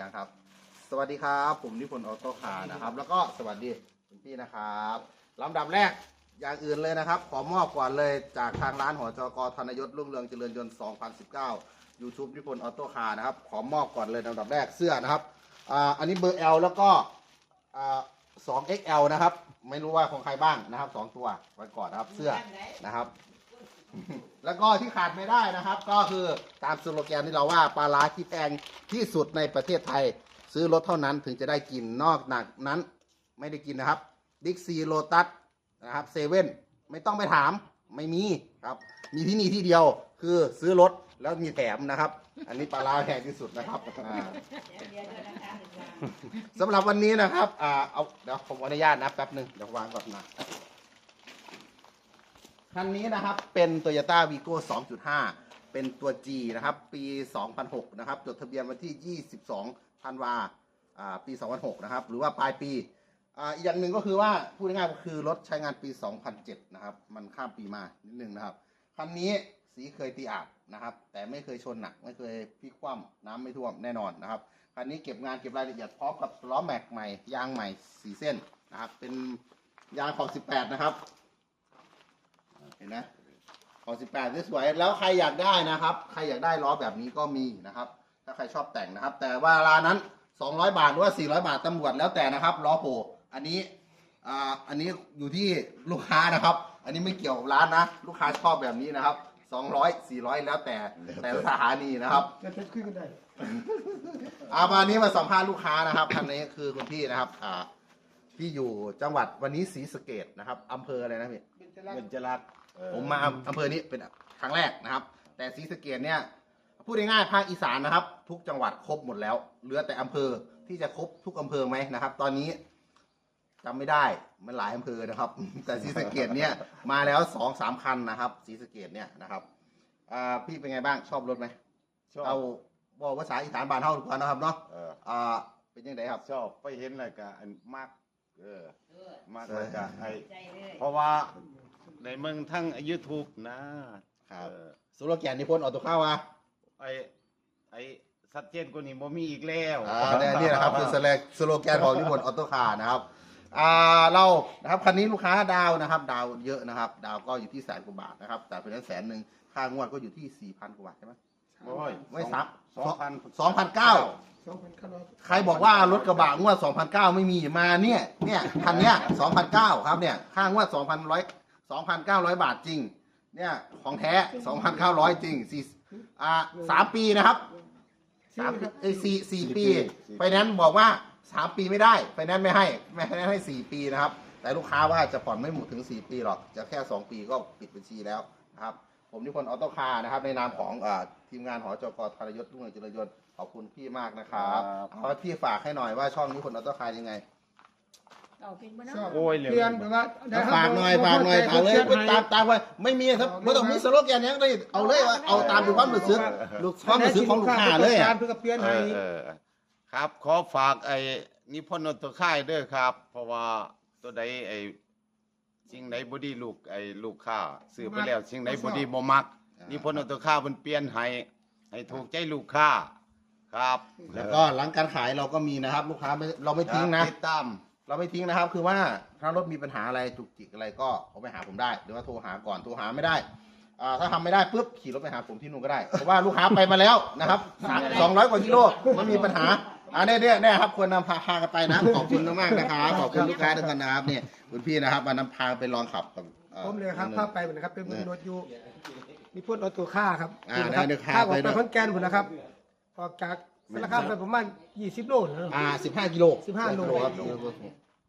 ยังครับ สวัสดีครับ ผมนิพนธ์ออโต้คาร์นะครับ แล้วก็สวัสดีคุณพี่นะครับลำดับแรกอย่างอื่นเลยนะครับ ขอมอบก่อนเลยจากทางร้านหอจกธนยศรุ่งเรืองเจริญยนต์ 2019 YouTube นิพนธ์ออโต้คาร์นะครับ ขอมอบก่อนเลยลำดับแรกเสื้อนะครับอ่าอันนี้เบอร์ L แล้วก็อ่า 2XL นะครับ ไม่รู้ว่าของใครบ้างนะครับสองตัวไว้ก่อนนะครับ เสื้อนะครับ แล้วก็ที่ขาดไม่ได้นะครับ ก็คือตามสโลแกนที่เราว่าปลาร้าที่แพงที่สุดในประเทศไทย ซื้อรถเท่านั้นถึงจะได้กินนอกจากนั้น ไม่ได้กินนะครับดิกซีโลตัสนะครับเซเว่นไม่ต้องไปถามไม่มีครับ มีที่นี่ที่เดียวคือซื้อรถแล้วมีแถมนะครับ อันนี้ปลาร้าแพงที่สุดนะครับอ่าสำหรับวันนี้นะครับอ่าเอาเดี๋ยวผมอนุญาตนะแป๊บหนึ่งเดี๋ยววางก่อนนะ คันนี้นะครับเป็น Toyota Vigo 2.5 เป็นตัว G นะครับ ปี 2006 นะครับ จดทะเบียนวันที่ 22ธันวาปี 2006 นะครับ หรือว่าปลายปีอีกอย่างหนึ่งก็คือว่า พูดง่ายๆก็คือรถใช้งานปี 2007 นะครับ มันข้ามปีมานิดนึงนะครับ คันนี้สีเคยตีอาบนะครับ แต่ไม่เคยชนหนัก ไม่เคยพลิกคว่ำน้ำไม่ท่วมแน่นอนนะครับ คันนี้เก็บงานเก็บรายละเอียดพร้อมกับล้อแม็กใหม่ ยางใหม่สีเส้นนะครับ เป็นยางขอบ 18 นะครับ เห็นไหมขอบ18สวยๆแล้วใครอยากได้นะครับ ใครอยากได้ล้อแบบนี้ก็มีนะครับ ถ้าใครชอบแต่งนะครับ แต่ว่ารานั้น200บาทหรือว่า400บาทตำรวจแล้วแต่นะครับล้อโผล่อันนี้อ่าอันนี้อยู่ที่ลูกค้านะครับ อันนี้ไม่เกี่ยวกับร้านนะ ลูกค้าชอบแบบนี้นะครับ200 400แล้วแต่แต่ละสถานีนะครับ จะเพชรคุยกันได้อาวันนี้มาสัมภาษณ์ลูกค้านะครับคันนี้คือคุณพี่นะครับ อ่า ที่อยู่จังหวัดวันนี้ศรีสะเกดนะครับอำเภออะไรนะพี่เป็นจะรักเป็นจรักเออ ผมมาอำเภอนี้เป็นครั้งแรกนะครับ แต่ศรีสะเกดเนี่ยพูดง่ายๆภาคอีสานนะครับ ทุกจังหวัดครบหมดแล้ว เหลือแต่อำเภอที่จะครบทุกอำเภอไหมนะครับ ตอนนี้จำไม่ได้มันหลายอำเภอนะครับ แต่ศรีสะเกดเนี่ยมาแล้วสองสามคันนะครับศรีสะเกดเนี่ยนะครับอ่าพี่เป็นไงบ้างชอบรถไหมชอบเอาบอกภาษาอีสานบ้านเฮาดีกว่านะครับเนาะเอออ่าเป็นยังไงครับ ชอบไปเห็นแล้วก็อันมากเออมากเออแล้วก็ไอใจเลยเพราะว่า ในเมืองทั้ง YouTube นะครับ เออสโลแกนนิพนธ์ออโต้ข้าวว่าไอไอชัดเจนกว่านี้บ่มีอีกแล้วอ่าเนี่ยนี่นะครับคือสแลกสโลแกนของนิพนธ์ออโต้คาร์นะครับอ่าเรานะครับคันนี้ลูกค้าดาวนะครับ ดาวเยอะนะครับ ดาวก็อยู่ที่แสนกว่าบาทนะครับแต่เป็นนั้นแสนหนึ่งค่างวดก็อยู่ที่สี่พันกว่าบาทใช่ไหม โอ้ยไม่ซับสองพันสองพันเก้า สองพันข้าร้อยใครบอกว่ารถกระบะงวดสองพันเก้าไม่มีมาเนี่ย เนี่ยคันเนี้ยสองพันเก้าครับเนี่ย ค่างวด สองพันร้อยสองพันเก้าร้อยบาทจริง เนี่ยของแท้สองพันเก้าร้อยจริงสี่อ่าสามปีนะครับสามปีเอ้ยสี่สี่ปี ไฟแนนซ์บอกว่าสามปีไม่ได้ ไฟแนนซ์ไม่ให้ไม่ให้ให้สี่ปีนะครับ แต่ลูกค้าว่าจะผ่อนไม่หมดถึงสี่ปีหรอก จะแค่สองปีก็ปิดบัญชีแล้วนะครับ ผมนิพนธ์ออโต้คาร์นะครับ ในนามของอาทีมงานหอจกธารยศรุ่งเรืองเจริญยนต์ขอบคุณพี่มากนะครับเอาพี่ฝากให้หน่อยว่าช่องนิพนธ์ออโต้คาร์ยังไงเอาเป็นบ้าชอบนาะ โอ้ยเหลยเปลี่ยนแบบว่าได้ฝากหน่อยฝากหน่อยฝากเลยตามตามไปไม่มีครับไม่ต้องมีสโลแกนยังเลยเอาเลยว่าเอาตามดูความรู้สึกลูกความรู้สึกของลูกค้าเลยอะ เพื่อเปลี่ยนเอให้อเออครับขอฝากไอ้นิพนธ์ตัวค่ายเด้อครับ เพราะว่าตัวใดไอ้สิ่งไหนบ่ดีลูกไอ้ลูกค้าซื้อไปแล้ว สิ่งไหนบ่ดีบ่มักนิพนธ์ตัวค่ามันเปลี่ยนให้ให้ถูกใจลูกค้าครับแล้วก็หลังการขายเราก็มีนะครับ ลูกค้าไม่เราไม่ทิ้งนะ ติดตาม เราไม่ทิ้งนะครับ คือว่าถ้ารถมีปัญหาอะไรจุกจิกอะไรก็เขาไปหาผมได้ หรือว่าโทรหาก่อนโทรหาไม่ได้อ่าถ้าทำไม่ได้ปุ๊บขี่รถไปหาผมที่นู่นก็ได้เพราะว่าลูกค้าไปมาแล้วนะครับสองร้อยกว่ากิโลไม่มีปัญหาอ่าเนี่ยเนี่ยเนี่ยครับควรนำพาพากันไปนะขอบคุณมากๆนะครับขอบคุณลูกค้าทุกคนนะครับเนี่ยคุณพี่นะครับมานำพาไปลองขับกับอ่อ ผมเลยครับภาพไปเหมือนนะครับเป็นเมืองรถอยู่มีพวกรถตัวค่าครับอ่าได้เดี๋ยวค่าค่าออกไปไปด้วยขอนแก่นผมนะครับออกจาก สารคามไปประมาณ20โลนะ อ่าสิบห้ากิโล15โล ครับ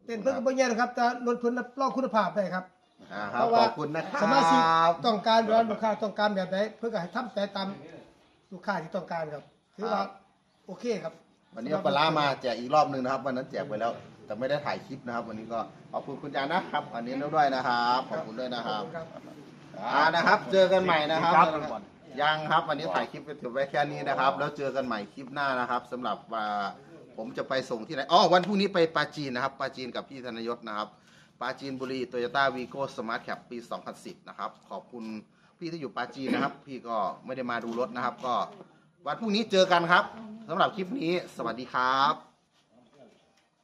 เต้นเพื่อนก็บ่แย่นะครับแต่รถเพิ่นรับรองคุณภาพได้ครับ อ่าครับขอบคุณนะครัสมาชิกบต้องการแบบว่าลูกค้าต้องการแบบไหนเพื่อให้ทำแต่ตามลูกค้าที่ต้องการครับถือว่าโอเคครับวันนี้เอาปลาร้ามาแจกอีกรอบหนึ่งนะครับ วันนั้นแจกไปแล้ว แต่ไม่ได้ถ่ายคลิปนะครับ วันนี้ก็ขอบคุณคุณจานะครับ อันนี้ด้วยนะครับ ขอบคุณด้วยนะครับอ่านะครับ เจอกันใหม่นะครับ ยังครับ วันนี้ถ่ายคลิปไปถึงไว้แค่นี้นะครับ แล้วเจอกันใหม่คลิปหน้านะครับสำหรับว่าผมจะไปส่งที่ไหนอ๋อวันพรุ่งนี้ไปปราจีนนะครับปราจีนกับพี่ธนยศนะครับปราจีนบุรีโตโยต้าวีโก้สมาร์ทแคปปี 2010 นะครับ ขอบคุณพี่ที่อยู่ปราจีนนะครับ พี่ก็ไม่ได้มาดูรถนะครับ ก็วันพรุ่งนี้เจอกันครับสำหรับคลิปนี้ สวัสดีครับ